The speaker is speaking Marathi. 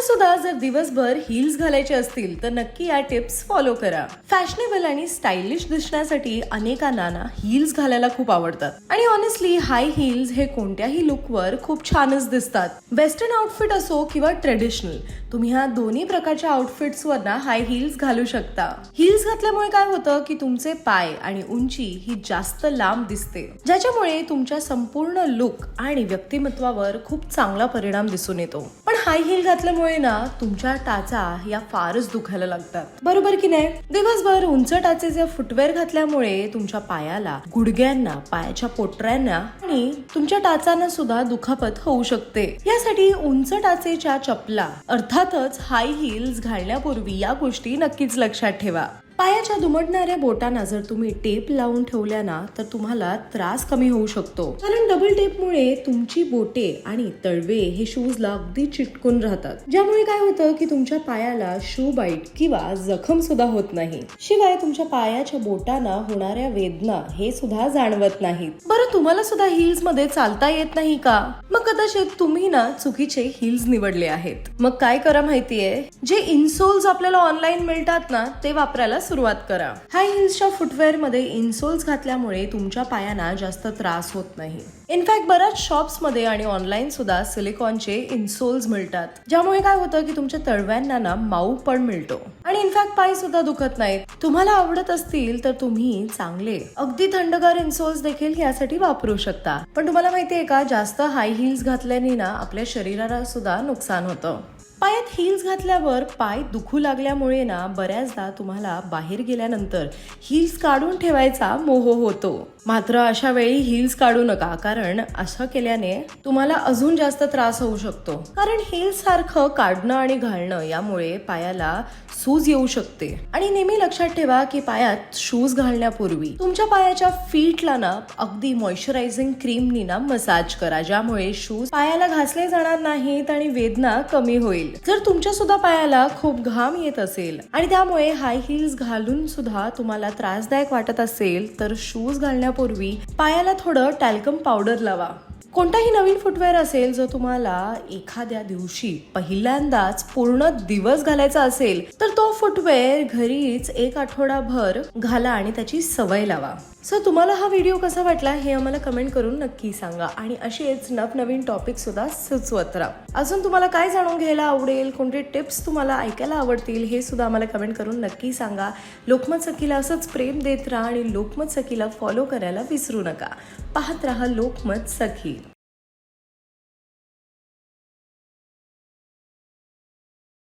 तुम्हाला सुद्धा जर दिवसभर हिल्स घालायचे असतील तर नक्की या टिप्स फॉलो करा. फॅशनेबल आणि स्टायलिश दिसण्यासाठी अनेकांना ना हिल्स घालायला खूप आवडतात. आणि ऑनेस्टली हाय हिल्स हे कोणत्याही लुकवर खूप छानच दिसतात. वेस्टर्न आउटफिट असो किंवा ट्रेडिशनल तुम्ही ह्या दोन्ही प्रकारच्या आउटफिट्सवर ना हाय हिल्स घालू शकता. हिल्स घातल्यामुळे काय होतं की तुमचे पाय आणि उंची ही जास्त लांब दिसते. ज्याच्यामुळे तुमच्या संपूर्ण लुक आणि व्यक्तिमत्वावर खूप चांगला परिणाम दिसून येतो. हाय हिल घातल्यामुळे ना तुमच्या टाचा या फारच दुखायला लागतात. बरोबर की नाही? दिवसभर उंच टाचेचे फुटवेअर घातल्यामुळे तुमच्या पायाला गुडघ्यांना पायाच्या पोटऱ्यांना आणि तुमच्या टाचांना सुद्धा दुखापत होऊ शकते. यासाठी उंच टाचेच्या चपला अर्थातच हाय हिल्स घालण्यापूर्वी या गोष्टी नक्कीच लक्षात ठेवा. पायाच्या दुमडणाऱ्या बोटांना जर तुम्ही टेप लावून ठेवल्या ना तर तुम्हाला त्रास कमी होऊ शकतो. कारण डबल टेपमुळे तुमची बोटे आणि तळवे हे शूजला अगदी चिटकून राहतात. ज्यामुळे काय होतं की तुमच्या पायाला शू बाईट किंवा जखम सुद्धा होत नाही. शिवाय तुमच्या पायाच्या बोटांना होणाऱ्या वेदना हे सुद्धा जाणवत नाहीत. बरं तुम्हाला सुद्धा हिल्समध्ये चालता येत नाही का? कदाचित तुम्ही ना चुकीचे हिल्स निवडले आहेत. मग काय करा माहितीये? जे इन्सोल्स आपल्याला ऑनलाईन मिळतात ना ते वापरायला सुरुवात करा. हाय हिल्सच्या फुटवेअरमध्ये इन्सोल्स घातल्यामुळे तुमच्या पायांना जास्त त्रास होत नाही. इनफॅक्ट बऱ्याच शॉप्समध्ये आणि ऑनलाईन सुद्धा सिलिकॉनचे इन्सोल्स मिळतात. ज्यामुळे काय होतं की तुमच्या तळव्यांना ना माऊ पण मिळतो. आणि इनफॅक्ट पाय सुद्धा दुखत नाहीत. तुम्हाला आवडत असतील तर तुम्ही चांगले अगदी थंडगार इन्सोल्स देखील यासाठी वापरू शकता. पण तुम्हाला माहितीये का जास्त हाय हिल्स घातल्याने ना आपल्या शरीराला सुद्धा नुकसान होतं. पायात हिल्स घातल्यावर पाय दुखू लागल्यामुळे ना बऱ्याचदा तुम्हाला बाहेर गेल्यानंतर हिल्स काढून ठेवायचा मोह होतो. मात्र अशा वेळी हिल्स काढू नका कारण असं केल्याने तुम्हाला अजून जास्त त्रास होऊ शकतो. कारण हिल्स सारखं काढणं आणि घालणं यामुळे पायाला सूज येऊ शकते. आणि नेहमी लक्षात ठेवा की पायात शूज घालण्यापूर्वी तुमच्या पायाच्या फीटला ना अगदी मॉइश्चरायझिंग क्रीमनी ना मसाज करा ज्यामुळे शूज पायाला घासले जाणार नाहीत आणि वेदना कमी होईल. जर तुमच्या सुद्धा पायाला खूप घाम येत असेल आणि त्यामुळे हाय हिल्स घालून सुद्धा तुम्हाला त्रासदायक वाटत असेल तर शूज घालण्यापूर्वी पायाला थोडं टॅल्कम पावडर लावा. कोणताही नवीन फुटवेअर असेल जो तुम्हाला एखाद्या दिवशी पहिल्यांदाच पूर्ण दिवस घालायचा असेल तर तो फुटवेअर घरीच एक आठवडाभर घाला आणि त्याची सवय लावा. सो तुम्हाला हा व्हिडिओ कसा वाटला हे आम्हाला कमेंट करून नक्की सांगा आणि असेच नवनवीन टॉपिक सुद्धा सुचवत राहा. अजून तुम्हाला काय जाणून घ्यायला आवडेल कोणते टिप्स तुम्हाला ऐकायला आवडतील हे सुद्धा आम्हाला कमेंट करून नक्की सांगा. लोकमत सखीला असंच प्रेम देत राहा आणि लोकमत सखीला फॉलो करायला विसरू नका. पाहत राहा लोकमत सखी.